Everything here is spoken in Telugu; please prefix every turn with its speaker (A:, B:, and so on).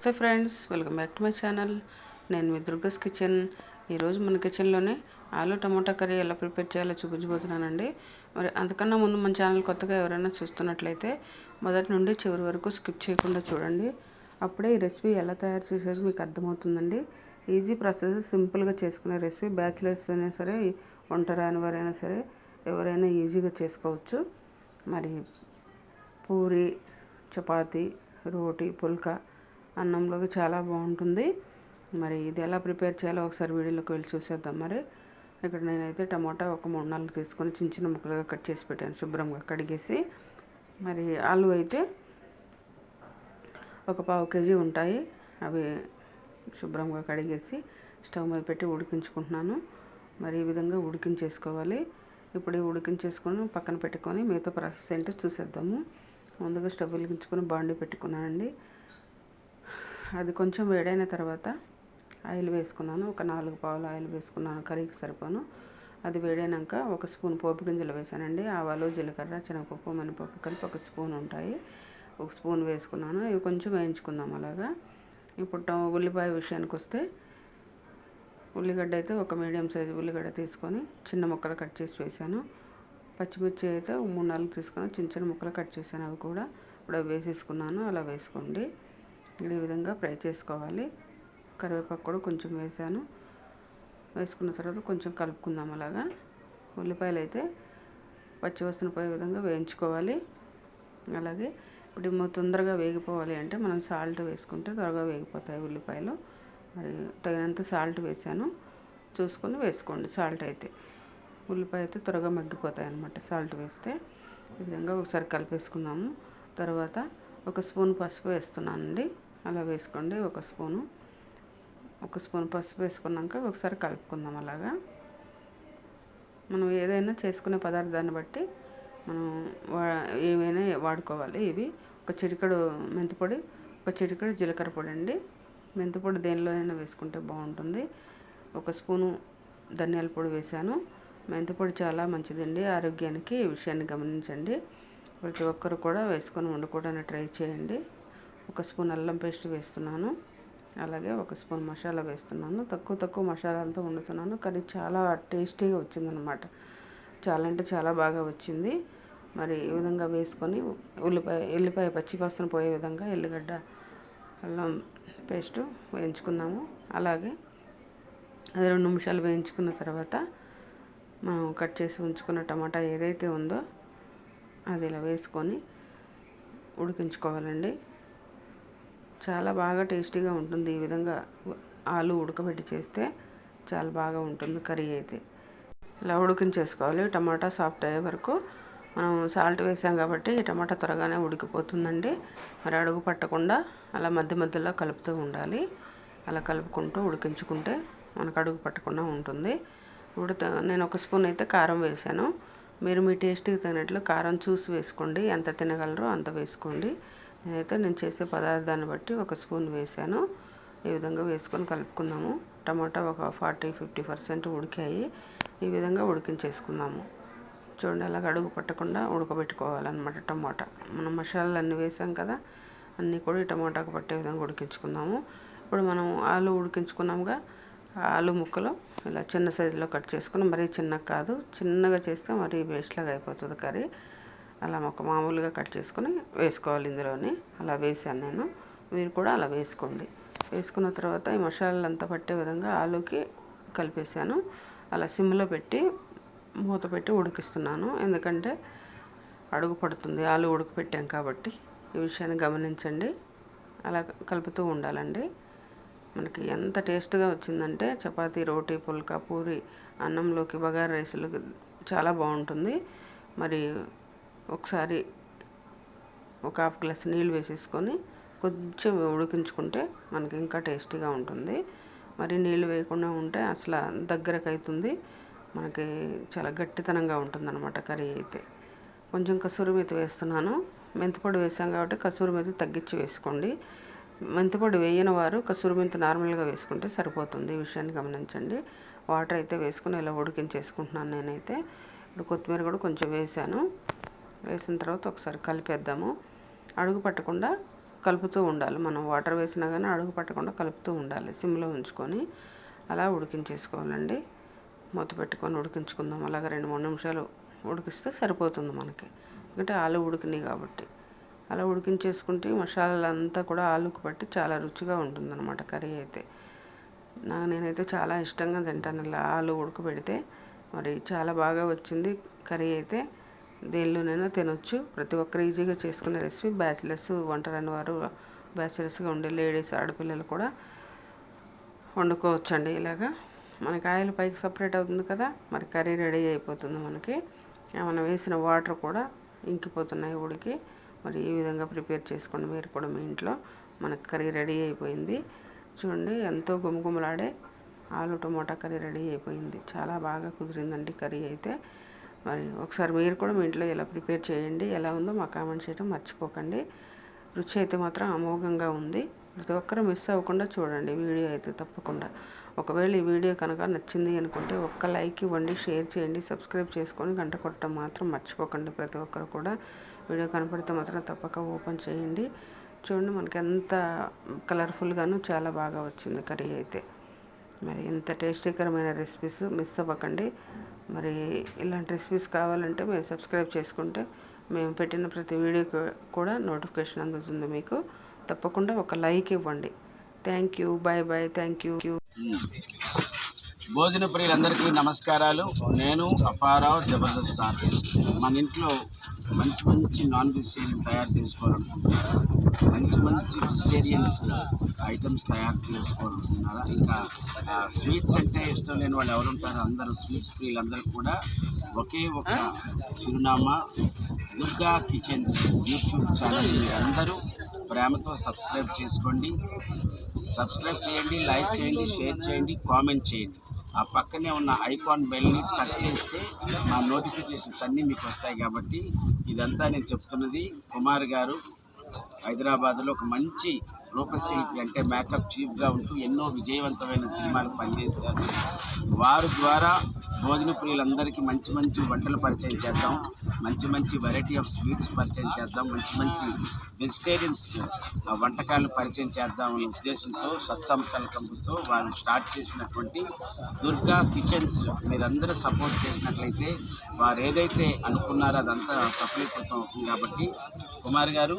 A: నమస్తే friends welcome back to my channel. నేను మీ దుర్గస్ కిచెన్. ఈరోజు మన కిచెన్లోనే ఆలు టమాటా కర్రీ ఎలా ప్రిపేర్ చేయాలో చూపించబోతున్నానండి. మరి అంతకన్నా ముందు మన ఛానల్ కొత్తగా ఎవరైనా చూస్తున్నట్లయితే మొదటి నుండి చివరి వరకు స్కిప్ చేయకుండా చూడండి. అప్పుడే ఈ రెసిపీ ఎలా తయారు చేసేది మీకు అర్థమవుతుందండి. ఈజీ ప్రాసెస్ సింపుల్గా చేసుకునే రెసిపీ బ్యాచిలర్స్ అయినా సరే వంట రాని వారైనా సరే ఎవరైనా ఈజీగా చేసుకోవచ్చు. మరి పూరి చపాతి రోటీ పుల్కా అన్నంలోకి చాలా బాగుంటుంది. మరి ఇది ఎలా ప్రిపేర్ చేయాలో ఒకసారి వీడియోలోకి వెళ్ళి చూసేద్దాం మరి. ఇక్కడ నేనైతే టమాటా ఒక మూడు నాలుగు తీసుకొని చిన్న చిన్న ముక్కలుగా కట్ చేసి పెట్టాను శుభ్రంగా కడిగేసి. మరి ఆలు అయితే ఒక పావు కేజీ ఉంటాయి. అవి శుభ్రంగా కడిగేసి స్టవ్ మీద పెట్టి ఉడికించుకుంటున్నాను. మరి ఈ విధంగా ఉడికించేసుకోవాలి. ఇప్పుడు ఉడికించేసుకొని పక్కన పెట్టుకొని మిగతా ప్రాసెస్ ఏంటో చూసేద్దాము. ముందుగా స్టవ్ వెలిగించుకొని బాండి పెట్టుకున్నానండి. అది కొంచెం వేడైన తర్వాత ఆయిల్ వేసుకున్నాను. ఒక నాలుగు పావులు ఆయిల్ వేసుకున్నాను. కర్రీకి సరిపోను. అది వేడైనాక ఒక స్పూన్ పోపు గింజలు వేసానండి. ఆవాలు జీలకర్ర శనగపప్పు మినపప్పు కలిపి ఒక స్పూన్ ఉంటాయి. ఒక స్పూన్ వేసుకున్నాను. ఇవి కొంచెం వేయించుకుందాం అలాగా. ఇప్పుడు ఉల్లిపాయ విషయానికి వస్తే ఉల్లిగడ్డ అయితే ఒక మీడియం సైజు ఉల్లిగడ్డ తీసుకొని చిన్న ముక్కలు కట్ చేసి వేసాను. పచ్చిమిర్చి అయితే మూడు నాలుగు తీసుకొని చిన్న చిన్న ముక్కలు కట్ చేశాను అవి కూడా. ఇప్పుడు వేసేసుకున్నాను. అలా వేసుకోండి. ఈ విధంగా ఫ్రై చేసుకోవాలి. కరివేపాకు కూడా కొంచెం వేసాను. వేసుకున్న తర్వాత కొంచెం కలుపుకుందాం అలాగా. ఉల్లిపాయలు అయితే పచ్చి వస్తున్న పోయే విధంగా వేయించుకోవాలి. అలాగే ఇప్పుడు తొందరగా వేగిపోవాలి అంటే మనం సాల్ట్ వేసుకుంటే త్వరగా వేగిపోతాయి ఉల్లిపాయలు. మరి తగినంత సాల్ట్ వేసాను. చూసుకొని వేసుకోండి సాల్ట్ అయితే. ఉల్లిపాయ అయితే త్వరగా మగ్గిపోతాయి అన్నమాట సాల్ట్ వేస్తే. ఈ విధంగా ఒకసారి కలిపేసుకున్నాము. తర్వాత ఒక స్పూన్ పసుపు వేస్తున్నానండి. అలా వేసుకోండి ఒక స్పూను. ఒక స్పూన్ పసుపు వేసుకున్నాక ఒకసారి కలుపుకుందాం అలాగా. మనం ఏదైనా చేసుకునే పదార్థాన్ని బట్టి మనం ఏమైనా వాడుకోవాలి ఇవి. ఒక చిటికడు మెంతిపొడి ఒక చిటికడు జీలకర్ర పొడి అండి. మెంతిపొడి దేనిలోనైనా వేసుకుంటే బాగుంటుంది. ఒక స్పూను ధనియాల పొడి వేసాను మెంతిపొడి చాలా మంచిదండి ఆరోగ్యానికి ఈ విషయాన్ని గమనించండి. ప్రతి ఒక్కరు కూడా వేసుకొని వండుకోవడానికి ట్రై చేయండి. ఒక స్పూన్ అల్లం పేస్ట్ వేస్తున్నాను. అలాగే ఒక స్పూన్ మసాలా వేస్తున్నాను. తక్కువ తక్కువ మసాలాలతో వండుతున్నాను. కర్రీ చాలా టేస్టీగా వచ్చిందనమాట చాలా అంటే చాలా బాగా వచ్చింది. మరి ఈ విధంగా వేసుకొని ఉల్లిపాయ ఎల్లిపాయ పచ్చివాసన పోయే విధంగా ఎల్లిగడ్డ అల్లం పేస్ట్ వేయించుకున్నాము అలాగే అది రెండు నిమిషాలు వేయించుకున్న తర్వాత మనం కట్ చేసి ఉంచుకున్న టమాటా ఏదైతే ఉందో అది ఇలా వేసుకొని ఉడికించుకోవాలండి. చాలా బాగా టేస్టీగా ఉంటుంది. ఈ విధంగా ఆలు ఉడకబెట్టి చేస్తే చాలా బాగా ఉంటుంది కర్రీ అయితే. ఇలా ఉడికించేసుకోవాలి. టమాటా సాఫ్ట్ అయ్యే వరకు మనం సాల్ట్ వేసాం కాబట్టి ఈ టమాటా త్వరగానే ఉడికిపోతుందండి. మరి అడుగు పట్టకుండా అలా మధ్య మధ్యలో కలుపుతూ ఉండాలి. అలా కలుపుకుంటూ ఉడికించుకుంటే మనకు అడుగు పట్టకుండా ఉంటుంది. ఉడత నేను ఒక స్పూన్ అయితే కారం వేసాను. మీరు మీ టేస్ట్కి తగినట్లు కారం చూసి వేసుకోండి. ఎంత తినగలరో అంత వేసుకోండి. అయితే నేను చేసే పదార్థాన్ని బట్టి ఒక స్పూన్ వేసాను. ఈ విధంగా వేసుకొని కలుపుకున్నాము. టమాటా ఒక ఫార్టీ ఫిఫ్టీ పర్సెంట్ ఉడికాయి. ఈ విధంగా ఉడికించేసుకున్నాము. చూడండి అలా అడుగు పట్టకుండా ఉడకబెట్టుకోవాలన్నమాట టమాటా. మనం మసాలాలు అన్నీ వేసాం కదా అన్నీ కూడా ఈ టమాటాకు పట్టే విధంగా ఉడికించుకుందాము ఇప్పుడు మనం ఆలు ఉడికించుకున్నాముగా ఆలు ముక్కలు ఇలా చిన్న సైజులో కట్ చేసుకుని మరీ చిన్నగా కాదు చిన్నగా చేస్తే మరీ వేస్ట్లాగా అయిపోతుంది కర్రీ. అలా ఒక మామూలుగా కట్ చేసుకొని వేసుకోవాలి ఇందులోని. అలా వేసాను నేను. మీరు కూడా అలా వేసుకోండి. వేసుకున్న తర్వాత ఈ మసాలాలు అంతా పట్టే విధంగా ఆలుకి కలిపేసాను. అలా సిమ్లో పెట్టి మూత పెట్టి ఉడికిస్తున్నాను. ఎందుకంటే అడుగు పడుతుంది. ఆలు ఉడకపెట్టాం కాబట్టి ఈ విషయాన్ని గమనించండి. అలా కలుపుతూ ఉండాలండి. మనకి ఎంత టేస్ట్గా వచ్చిందంటే చపాతీ రోటీ పుల్కా పూరి అన్నంలోకి బగారా రైస్లోకి చాలా బాగుంటుంది. మరి ఒకసారి ఒక హాఫ్ గ్లాస్ నీళ్ళు వేసేసుకొని కొంచెం ఉడికించుకుంటే మనకి ఇంకా టేస్టీగా ఉంటుంది. మరి నీళ్ళు వేయకుండా ఉంటే అసలు దగ్గరకు అవుతుంది మనకి చాలా గట్టితనంగా ఉంటుంది అనమాట కర్రీ అయితే. కొంచెం కసూరి మెతి వేస్తున్నాను. మెంతిపొడి వేసాం కాబట్టి కసూరి మెతి తగ్గించి వేసుకోండి. మెంతిపొడి వేయని వారు కసూరి మెంతి నార్మల్గా వేసుకుంటే సరిపోతుంది. ఈ విషయాన్ని గమనించండి. వాటర్ అయితే వేసుకుని ఇలా ఉడికించేసుకుంటున్నాను నేనైతే. ఇప్పుడు కొత్తిమీర కూడా కొంచెం వేసాను. వేసిన తర్వాత ఒకసారి కలిపేద్దాము. అడుగు పట్టకుండా కలుపుతూ ఉండాలి. మనం వాటర్ వేసినా కానీ అడుగు పట్టకుండా కలుపుతూ ఉండాలి. సిమ్లో ఉంచుకొని అలా ఉడికించేసుకోవాలండి. మూత పెట్టుకొని ఉడికించుకుందాం. అలాగ రెండు మూడు నిమిషాలు ఉడికిస్తే సరిపోతుంది మనకి. ఎందుకంటే ఆలు ఉడికినాయి కాబట్టి. అలా ఉడికించేసుకుంటే మసాలాలు అంతా కూడా ఆలుకు పట్టి చాలా రుచిగా ఉంటుందన్నమాట కర్రీ అయితే. నా నేనైతే చాలా ఇష్టంగా తింటాను. ఇలా ఆలు ఉడకబెడితే మరి చాలా బాగా వచ్చింది కర్రీ అయితే. దేనిలోనైనా తినొచ్చు. ప్రతి ఒక్కరు ఈజీగా చేసుకునే రెసిపీ బ్యాచిలర్స్ వంటరని వారు బ్యాచిలర్స్గా ఉండే లేడీస్ ఆడపిల్లలు కూడా వండుకోవచ్చండి. ఇలాగా మనకి ఆయిల్ పైకి సపరేట్ అవుతుంది కదా మరి కర్రీ రెడీ అయిపోతుంది మనకి. మనం వేసిన వాటర్ కూడా ఇంకిపోతున్నాయి ఉడికి మరి ఈ విధంగా ప్రిపేర్ చేసుకోండి మీరు కూడా మీ ఇంట్లో. మనకి కర్రీ రెడీ అయిపోయింది. చూడండి ఎంతో గుమగుమలాడే ఆలు టమోటా కర్రీ రెడీ అయిపోయింది. చాలా బాగా కుదిరిందండి కర్రీ అయితే. మరి ఒకసారి మీరు కూడా మీ ఇంట్లో ఎలా ప్రిపేర్ చేయండి ఎలా ఉందో మా కామెంట్ చేయడం మర్చిపోకండి. రుచి అయితే మాత్రం అమోఘంగా ఉంది. ప్రతి ఒక్కరూ మిస్ అవ్వకుండా చూడండి వీడియో అయితే తప్పకుండా. ఒకవేళ ఈ వీడియో కనుక నచ్చింది అనుకుంటే ఒక్క లైక్ ఇవ్వండి షేర్ చేయండి సబ్స్క్రైబ్ చేసుకొని గంట కొట్టడం మాత్రం మర్చిపోకండి. ప్రతి ఒక్కరు కూడా వీడియో కనపడితే మాత్రం తప్పక ఓపెన్ చేయండి. చూడండి మనకి ఎంత కలర్ఫుల్గాను చాలా బాగా వచ్చింది కర్రీ అయితే. మరి ఇంత టేస్టీకరమైన రెసిపీస్ మిస్ అవ్వకండి. మరి ఇలాంటి రెసిపీస్ కావాలంటే మీరు సబ్స్క్రైబ్ చేసుకుంటే మేము పెట్టిన ప్రతి వీడియో కూడా నోటిఫికేషన్ అందుతుంది మీకు. తప్పకుండా ఒక లైక్ ఇవ్వండి. Thank you. Bye bye. Thank you.
B: భోజన ప్రియులందరికీ నమస్కారాలు. నేను అపారావు జబర్దస్త్ మన ఇంట్లో మంచి మంచి నాన్ వెజిటేరియన్ తయారు చేసుకోవాలనుకుంటున్నారా? మంచి మంచి వెజిటేరియన్స్ ఐటమ్స్ తయారు చేసుకోవాలనుకుంటున్నారా? ఇంకా స్వీట్స్ అంటే ఇష్టం లేని వాళ్ళు ఎవరు ఉంటారో అందరూ స్వీట్స్ ప్రియులందరూ కూడా ఒకే ఒక చిరునామా దుర్గా కిచెన్స్ యూట్యూబ్ ఛానల్ అందరూ ప్రేమతో సబ్స్క్రైబ్ చేసుకోండి. సబ్స్క్రైబ్ చేయండి లైక్ చేయండి షేర్ చేయండి కామెంట్ చేయండి. ఆ పక్కనే ఉన్న ఐకాన్ బెల్ని టచ్ చేస్తే మా నోటిఫికేషన్స్ అన్నీ మీకు వస్తాయి కాబట్టి ఇదంతా నేను చెప్తున్నది. కుమార్ గారు హైదరాబాద్లో ఒక మంచి రూపశిల్పి అంటే మేకప్ చీఫ్గా ఉంటూ ఎన్నో విజయవంతమైన సినిమాలు పనిచేశారు. వారి ద్వారా భోజన ప్రియులందరికీ మంచి మంచి వంటలు పరిచయం చేద్దాం. మంచి మంచి వెరైటీ ఆఫ్ స్వీట్స్ పరిచయం చేద్దాం. మంచి మంచి వెజిటేరియన్స్ వంటకాలు పరిచయం చేద్దాం అనే ఉద్దేశంతో సత్సంకల్పంతో వారు స్టార్ట్ చేసినటువంటి దుర్గా కిచెన్స్ మీరందరూ సపోర్ట్ చేసినట్లయితే వారు ఏదైతే అనుకున్నారో అదంతా సఫలీకృతం అవుతుంది కాబట్టి Kumar garu